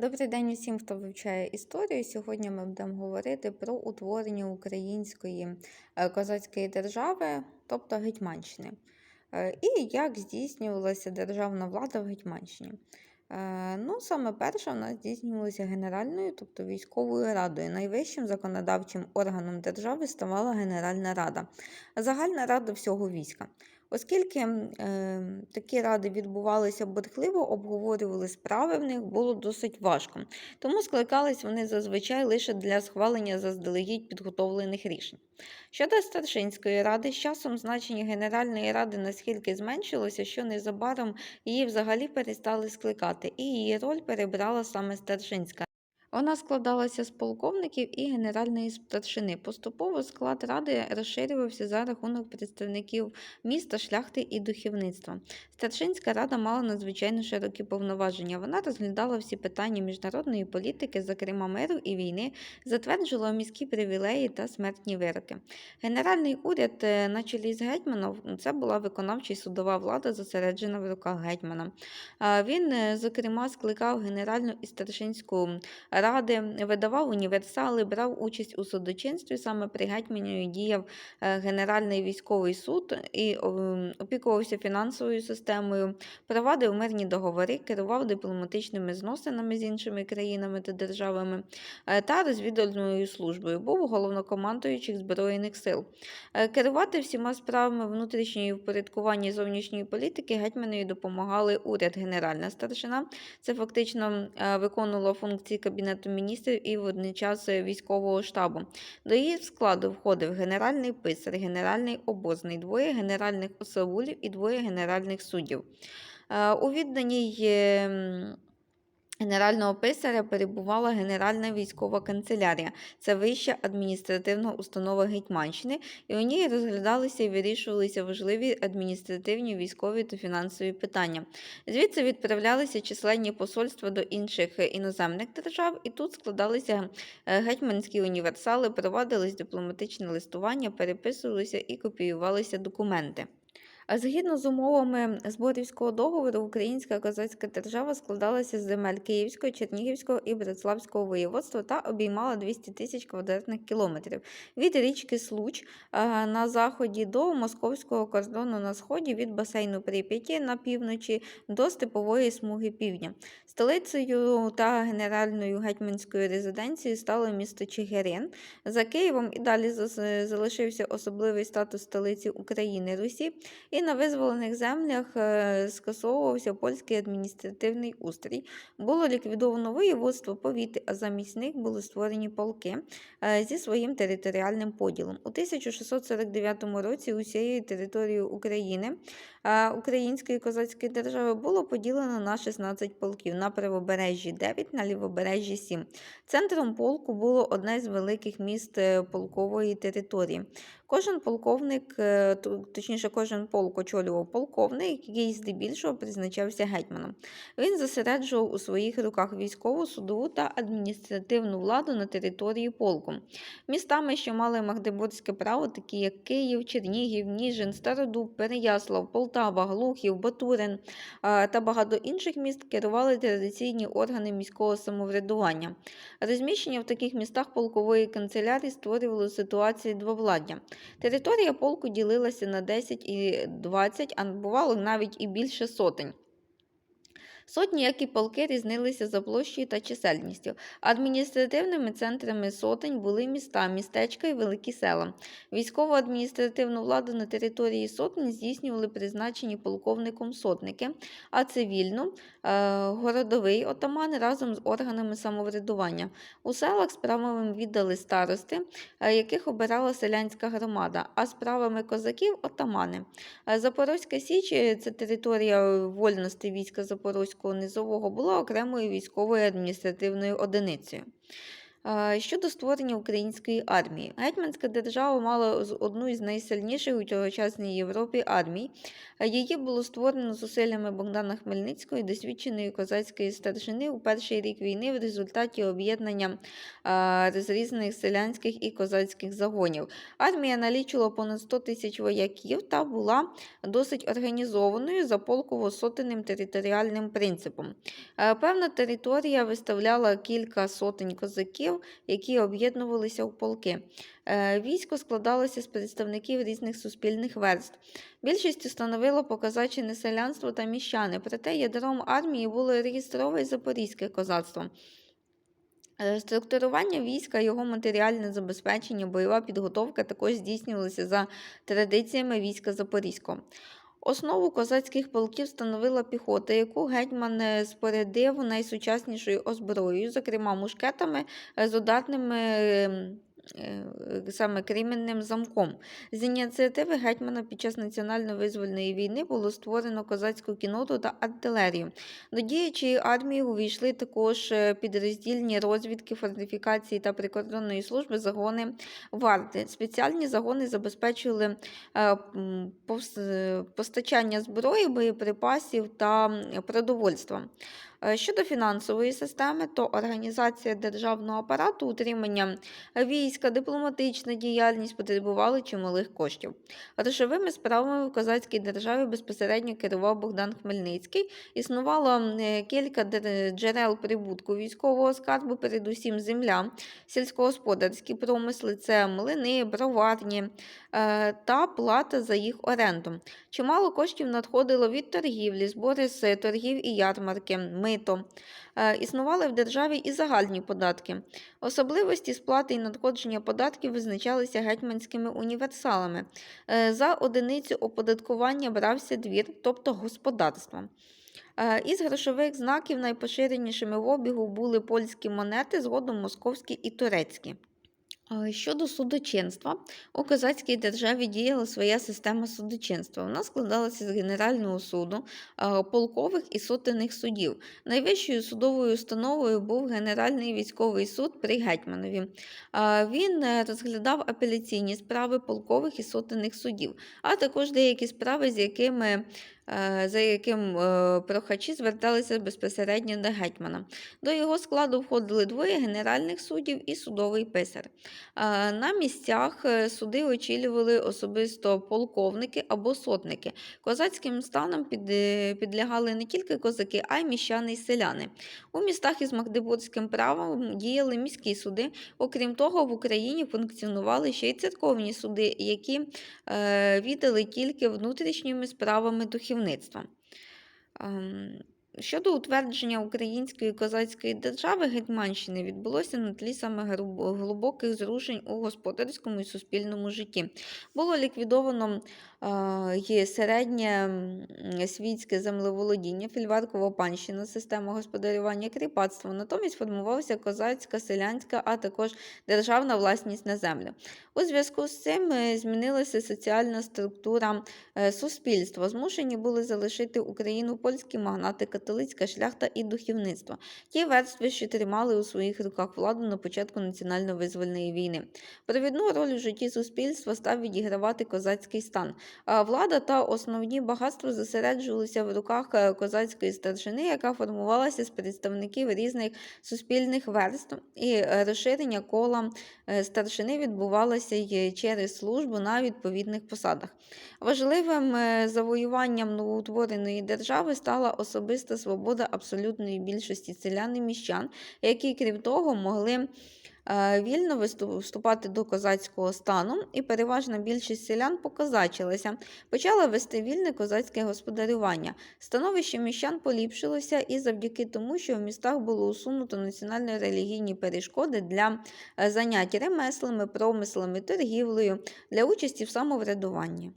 Добрий день усім, хто вивчає історію. Сьогодні ми будемо говорити про утворення української е, козацької держави, тобто Гетьманщини, Е, і як здійснювалася державна влада в Гетьманщині. Е, Ну, саме перше, вона здійснювалася Генеральною, тобто військовою радою. Найвищим законодавчим органом держави ставала Генеральна Рада, загальна рада всього війська. Оскільки е, такі ради відбувалися бурхливо, обговорювали справи в них було досить важко. Тому скликались вони зазвичай лише для схвалення заздалегідь підготовлених рішень. Щодо старшинської ради, з часом значення Генеральної ради наскільки зменшилося, що незабаром її взагалі перестали скликати, і її роль перебрала саме старшинська. Вона складалася з полковників і генеральної старшини. Поступово склад ради розширювався за рахунок представників міста, шляхти і духовництва. Старшинська рада мала надзвичайно широкі повноваження. Вона розглядала всі питання міжнародної політики, зокрема миру і війни, затверджувала міські привілеї та смертні вироки. Генеральний уряд е, на чолі з гетьманом це була виконавча судова влада, зосереджена в руках гетьмана. Він, е, зокрема, скликав генеральну і старшинську ради, видавав універсали, брав участь у судочинстві. Саме при гетьмані діяв е, Генеральний військовий суд і ем, опікувався фінансовою системою, провадив мирні договори, керував дипломатичними зносинами з іншими країнами та державами е, та розвідувальною службою. Був головнокомандуючих Збройних сил. Е, Керувати всіма справами внутрішньої впорядкування зовнішньої політики гетьманові допомагали уряд Генеральна старшина. Це фактично е, виконувало функції Кабінету міністрів і водночас військового штабу. До її складу входив генеральний писар, генеральний обозний, двоє генеральних осавулів і двоє генеральних суддів. Е, У відданій е, м, Генерального писаря перебувала Генеральна військова канцелярія. Це вища адміністративна установа Гетьманщини, і у ній розглядалися і вирішувалися важливі адміністративні, військові та фінансові питання. Звідси відправлялися численні посольства до інших іноземних держав, і тут складалися е, гетьманські універсали, провадились дипломатичне листування, переписувалися і копіювалися документи. Згідно з умовами Зборівського договору, українська козацька держава складалася з земель Київського, Чернігівського і Братславського воєводства та обіймала 200 тисяч квадратних кілометрів від річки Случ на заході до московського кордону на сході, від басейну Прип'яті на півночі до степової смуги півдня. Столицею та генеральною гетьманською резиденцією стало місто Чигирин. За Києвом і далі залишився особливий статус столиці України Русі. І на визволених землях е, скасовувався польський адміністративний устрій. Було ліквідовано воєводство, повіти, а замість них були створені полки е, зі своїм територіальним поділом. У 1649 році усією територією України е, Української козацької держави було поділено на 16 полків, на правобережжі 9, на лівобережжі 7. Центром полку було одне з великих міст полкової території. Кожен полковник, точніше, кожен полк очолював полковник, який здебільшого призначався гетьманом. Він зосереджував у своїх руках військову, судову та адміністративну владу на території полку. Містами, що мали магдебурзьке право, такі як Київ, Чернігів, Ніжин, Стародуб, Переяслав, Полтава, Глухів, Батурин та багато інших міст керували традиційні органи міського самоврядування. Розміщення в таких містах полкової канцелярії створювало ситуації двовладдя. Територія полку ділилася на 10 і 20, а бувало навіть і більше сотень. Сотні, як і полки, різнилися за площею та чисельністю. Адміністративними центрами сотень були міста, містечка і великі села. Військово адміністративну владу на території сотень здійснювали призначені полковником сотники, а цивільну е, городовий отаман разом з органами самоврядування. У селах справами віддали старости, е, яких обирала селянська громада, а справами козаків отамани. Е, Запорозька Січ це територія вольності війська Запорозького низового була окремою військовою адміністративною одиницею. Щодо створення української армії, гетьманська держава мала одну із найсильніших у тогочасній Європі армій. Її було створено зусиллями Богдана Хмельницького і досвідченої козацької старшини у перший рік війни в результаті об'єднання розрізнених селянських і козацьких загонів. Армія налічувала понад 100 тисяч вояків та була досить організованою за полково-сотенним територіальним принципом. Е, Певна територія виставляла кілька сотень козаків, які об'єднувалися у полки. Е, Військо складалося з представників різних суспільних верств. Більшістю становило покозачене селянство та міщани, проте ядром армії було реєстрове запорізьке козацтво. Е, Структурування війська, його матеріальне забезпечення, бойова підготовка також здійснювалися за традиціями війська Запорізького. Основу козацьких полків становила піхота, яку гетьман е, спорядив найсучаснішою озброєю, зокрема мушкетами е, з ударними ем, саме кремінним замком. З ініціативи гетьмана під час національно-визвольної війни було створено козацьку кіноту та артилерію. До діючої армії увійшли також е, підроздільні розвідки, фортифікації та прикордонної служби загони варти. Спеціальні загони забезпечували е, е, постачання зброї, боєприпасів та продовольства. Е, Щодо фінансової системи, то організація державного апарату, утримання війська, дипломатична діяльність потребували чималих коштів. Грошовими справами в козацькій державі безпосередньо керував Богдан Хмельницький. Існувало е, кілька джерел прибутку військового скарбу, передусім земля, сільськогосподарські промисли, це млини, броварні е, та плата за їх оренду. Чимало коштів надходило від торгівлі, збори з торгів і ярмарки, мито. Е, Існували в державі і загальні податки. Особливості сплати і надходження податків визначалися гетьманськими універсалами. Е, За одиницю оподаткування брався двір, тобто господарство. Е, Із грошових знаків найпоширенішими в обігу були польські монети, згодом московські і турецькі. Щодо судочинства, у козацькій державі діяла своя система судочинства. Вона складалася з Генерального суду, полкових і сотенних судів. Найвищою судовою установою був Генеральний військовий суд при Гетьманові. Він е, розглядав апеляційні справи полкових і сотенних судів, а також деякі справи, з якими за яким е, прохачі зверталися безпосередньо до гетьмана. До його складу входили двоє генеральних суддів і судовий писар. Е, На місцях е, суди очолювали особисто полковники або сотники. Козацьким станом е, підлягали не тільки козаки, а й міщани й селяни. У містах із магдебурзьким правом діяли міські суди. Окрім того, в Україні функціонували ще й церковні суди, які е, віддали тільки внутрішніми справами духовництва. Ем, Щодо утвердження української козацької держави Гетьманщини відбулося на тлі саме глибоких зрушень у господарському і суспільному житті. Було ліквідовано е, середнє світське землеволодіння, фільваркова панщина, система господарювання, кріпацтво. Натомість формувалася козацька, селянська, а також державна власність на землю. У зв'язку з цим е, змінилася соціальна структура е, суспільства. Змушені були залишити Україну польські магнати, католицька шляхта і духовництво. Ті верстви, що тримали у своїх руках владу на початку національно-визвольної війни. Провідну роль у житті суспільства став відігравати козацький стан. Влада та основні багатства зосереджувалися в руках е, козацької старшини, яка формувалася з представників різних суспільних верств, і е, розширення кола е, старшини відбувалося й через службу на відповідних посадах. Важливим завоюванням новоутвореної держави стала особиста свобода абсолютної більшості селян і міщан, які, крім того, могли е, вільно вступати до козацького стану, і переважна більшість селян покозачилася, почала вести вільне козацьке господарювання. Становище міщан поліпшилося і завдяки тому, що в містах було усунуто національно-релігійні перешкоди для е, занять ремеслами, промислами, торгівлею, для участі в самоврядуванні.